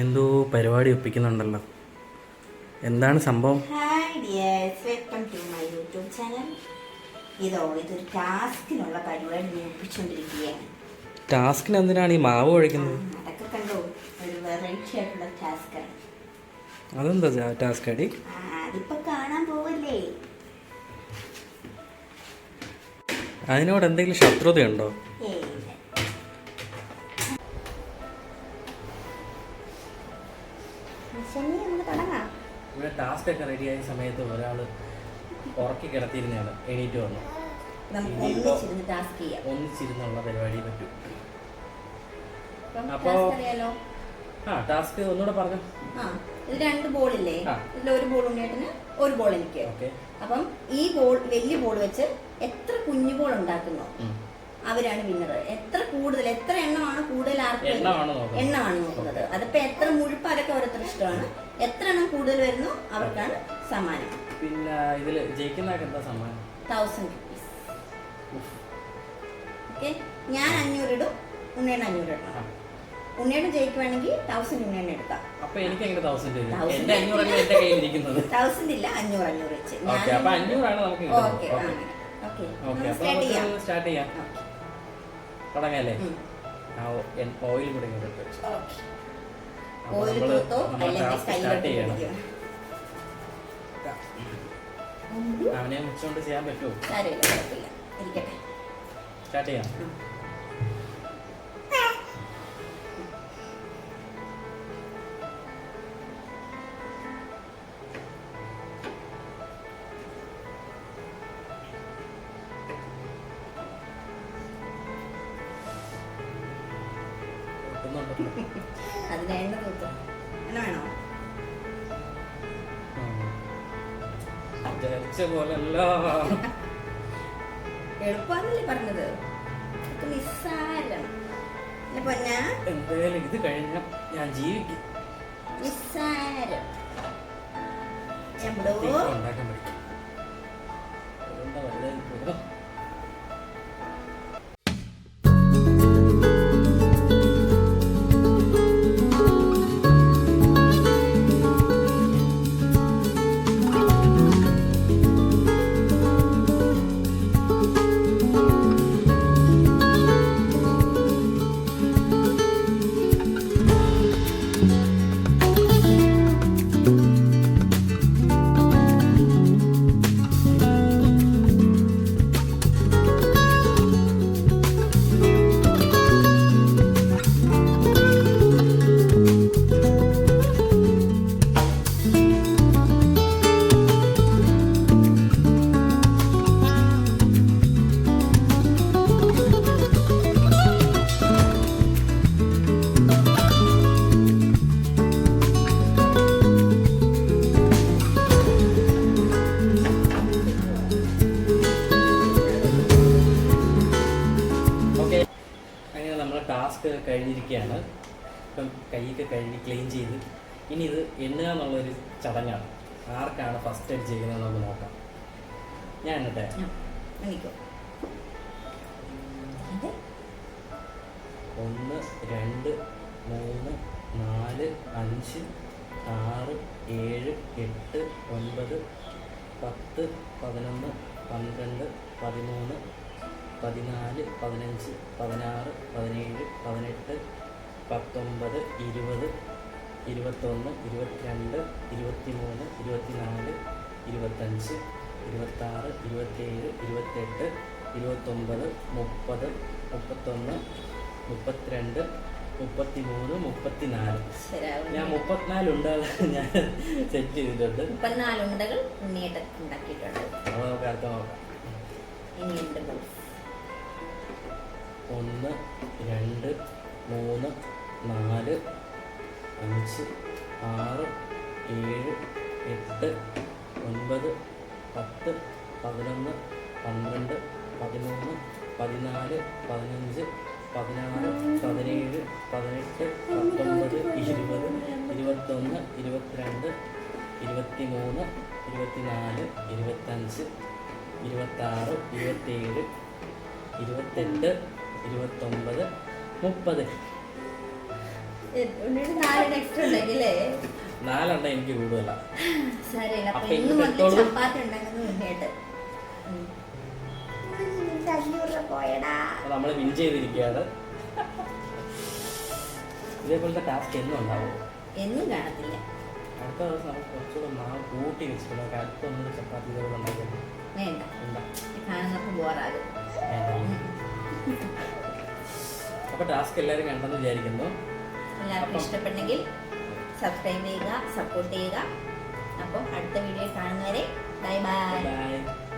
എന്തോ പരിപാടി ഒപ്പിക്കുന്നുണ്ടല്ലോ. എന്താണ് സംഭവം? Hi dears welcome to my YouTube channel ഇതോ ഇതൊരു ടാസ്കിനുള്ള പരിപാടി ഞാൻ ഒപ്പിച്ചുകൊണ്ടിരിക്കുകയാണ് ടാസ്കിന് എന്തിനാണ് ഈ മാവ് കഴിക്കുന്നത് ഒഴിക്കുന്നത് അതൊക്കെ കണ്ടോ? ഒരു വെറൈറ്റി ആയിട്ടുള്ള ടാസ്ക്കാണ്. അതെന്താ ടാസ്ക് അടി? അതിപ്പോ കാണാൻ പോവല്ലേ? അതിനോട് എന്തെങ്കിലും ശത്രുതയുണ്ടോ? ഇവിടെ ടാസ്ക് ഒക്കെ റെഡിയായ സമയത്ത് ഒരാൾ ഉറക്കി കിടത്തിയിരുന്നതാണ്. എണീറ്റ് വന്നു. ഒന്നിച്ചിരുന്നുള്ള പരിപാടി പറ്റും. അപ്പം ആ ടാസ്ക് ഒന്നുകൂടെ പറഞ്ഞു. ഇത് രണ്ട് ബോളില്ലേ ഇല്ലേ? ഇതിൽ ഒരു ബോൾ ഉണ്ണേട്ടന് ഒരു ബോൾ എനിക്ക്. അപ്പം ഈ ബോൾ വലിയ ബോൾ വെച്ച് എത്ര കുഞ്ഞു ബോൾ ഉണ്ടാക്കുന്നോ? അവരാണ് വിന്നർ എത്ര കൂടുതൽ എത്ര എണ്ണമാണ് കൂടുതൽ ആർക്ക് എണ്ണമാണ് നോക്കുന്നത്. അതിപ്പോ എത്ര മുഴുപ്പ് അതൊക്കെ ഓരോരുത്തർ ഇഷ്ടമാണ്. എത്ര എണ്ണം കൂടുതൽ വരുന്നു അവർക്കാണ് സമ്മാനം. പിന്നെ ഇതിൽ ജയിക്കുന്ന സമ്മാനം? തൗസൻഡ് റുപ്പീസ് ഓക്കെ ഞാൻ അഞ്ഞൂറ് ഇടും ഉണ്ണേണ് അഞ്ഞൂറ് ഇടണം. ഉണ്ണേണ് ജയിക്കുവാണെങ്കിൽ തൗസൻഡ് ഉണ്ണേണ് എടുക്കാം. അപ്പൊ എനിക്ക് എങ്ങനെ തൗസൻഡ് ഇല്ല അഞ്ഞൂറ് അഞ്ഞൂറ് വെച്ച്. ഓക്കെ സ്റ്റാർട്ട് ചെയ്യാം. തുടങ്ങാല്ലേ. ആ ഓയിൽ കൂടെ ഇങ്ങോട്ട് വെച്ചു. ഓക്കെ അപ്പൊ ഓയിൽ നമ്മൾ തൂത്തോ നമ്മുടെ അല്ലെങ്കിൽ task start കയ്യിലോട്ട് ചെയ്യണം. അവനെ മുച്ചോണ്ട് ചെയ്യാൻ പറ്റുമോ സ്റ്റാർട്ട് ചെയ്യാം. അതിന് എണ്ണ തൂത്തോ. എണ്ണ വേണോ? ഉം. വിചാരിച്ച പോലല്ല എളുപ്പമാണല്ലേ പറഞ്ഞത്. ഇതൊക്കെ നിസ്സാരം. എന്നെ പൊന്നാ? എന്തായാലും ഇത് കഴിഞ്ഞ ഞാൻ ജീവിക്കും. നിസ്സാരം. ടാസ്ക് കഴിഞ്ഞിരിക്കുകയാണ്. ഇപ്പം കൈയൊക്കെ കഴുകി ക്ലീൻ ചെയ്ത്. ഇനി ഇത് എണ്ണുക എന്നുള്ളൊരു ചടങ്ങാണ്. ആർക്കാണ് ഫസ്റ്റ് എയ്ഡ് ചെയ്യുന്നത് നമുക്ക് നോക്കാം. ഞാൻ എണ്ണട്ടെ ഇത് ഒന്ന് രണ്ട് മൂന്ന് നാല് അഞ്ച് ആറ് ഏഴ് എട്ട് ഒൻപത് പത്ത് പതിനൊന്ന് പന്ത്രണ്ട് പതിമൂന്ന് പതിനാല് പതിനഞ്ച് പതിനാറ് പതിനേഴ് പതിനെട്ട് പത്തൊമ്പത് ഇരുപത് ഇരുപത്തൊന്ന് ഇരുപത്തിരണ്ട് ഇരുപത്തിമൂന്ന് ഇരുപത്തിനാല് ഇരുപത്തഞ്ച് ഇരുപത്താറ് ഇരുപത്തേഴ് ഇരുപത്തെട്ട് ഇരുപത്തൊമ്പത് മുപ്പത് മുപ്പത്തൊന്ന് മുപ്പത്തിരണ്ട് മുപ്പത്തിമൂന്ന് മുപ്പത്തിനാല്. ഞാൻ മുപ്പത്തിനാല് ഉണ്ടകൾ ഞാൻ സെറ്റ് ചെയ്തിട്ടുണ്ട്. മുപ്പത്തിനാല് ഉണ്ടകൾ ഉണ്ണിയേട്ടൻ ഉണ്ടാക്കിയിട്ടുണ്ട്. അപ്പോൾ നമുക്ക് അടുത്ത നോക്കാം. ഇനി ബോൾസ് ഒന്ന് രണ്ട് മൂന്ന് നാല് അഞ്ച് ആറ് ഏഴ് എട്ട് ഒൻപത് പത്ത് പതിനൊന്ന് പന്ത്രണ്ട് പതിമൂന്ന് പതിനാല് പതിനഞ്ച് പതിനാറ് പതിനേഴ് പതിനെട്ട് പത്തൊമ്പത് ഇരുപത് ഇരുപത്തൊന്ന് ഇരുപത്തിരണ്ട് ഇരുപത്തി മൂന്ന് ഇരുപത്തിനാല് ഇരുപത്തഞ്ച് ഇരുപത്താറ് ഇരുപത്തേഴ് ഇരുപത്തെട്ട് ഇരുപത്തൊമ്പത് മുപ്പത്. നാലെണ്ണ എനിക്ക് കൂടുതല. നമ്മൾ വിൻ ചെയ്തിരിക്കുകയാണ്. ഇതേപോലത്തെ ടാസ്ക് എന്നും ഉണ്ടാവും. എന്നും കാണത്തില്ല. അടുത്ത ദിവസം നമുക്ക് കുറച്ചുകൂടെ മാവ് കൂട്ടി വെച്ചിട്ട് നമുക്ക് അടുത്ത ഒന്നും ചപ്പാത്തി ഇതേപോലെ ഉണ്ടാക്കിയത് വേണ്ട. എന്താ? കാണുന്നപ്പോ ബോറാകും അപ്പോൾ ടാസ്ക് എല്ലാവരും കണ്ടെന്ന് വിചാരിക്കുന്നു. എല്ലാവർക്കും ഇഷ്ടപ്പെട്ടെങ്കിൽ സബ്സ്ക്രൈബ് ചെയ്യുക സപ്പോർട്ട് ചെയ്യുക. അപ്പോൾ അടുത്ത വീഡിയോ കാണുന്നവരെ ബൈ ബൈ ബൈ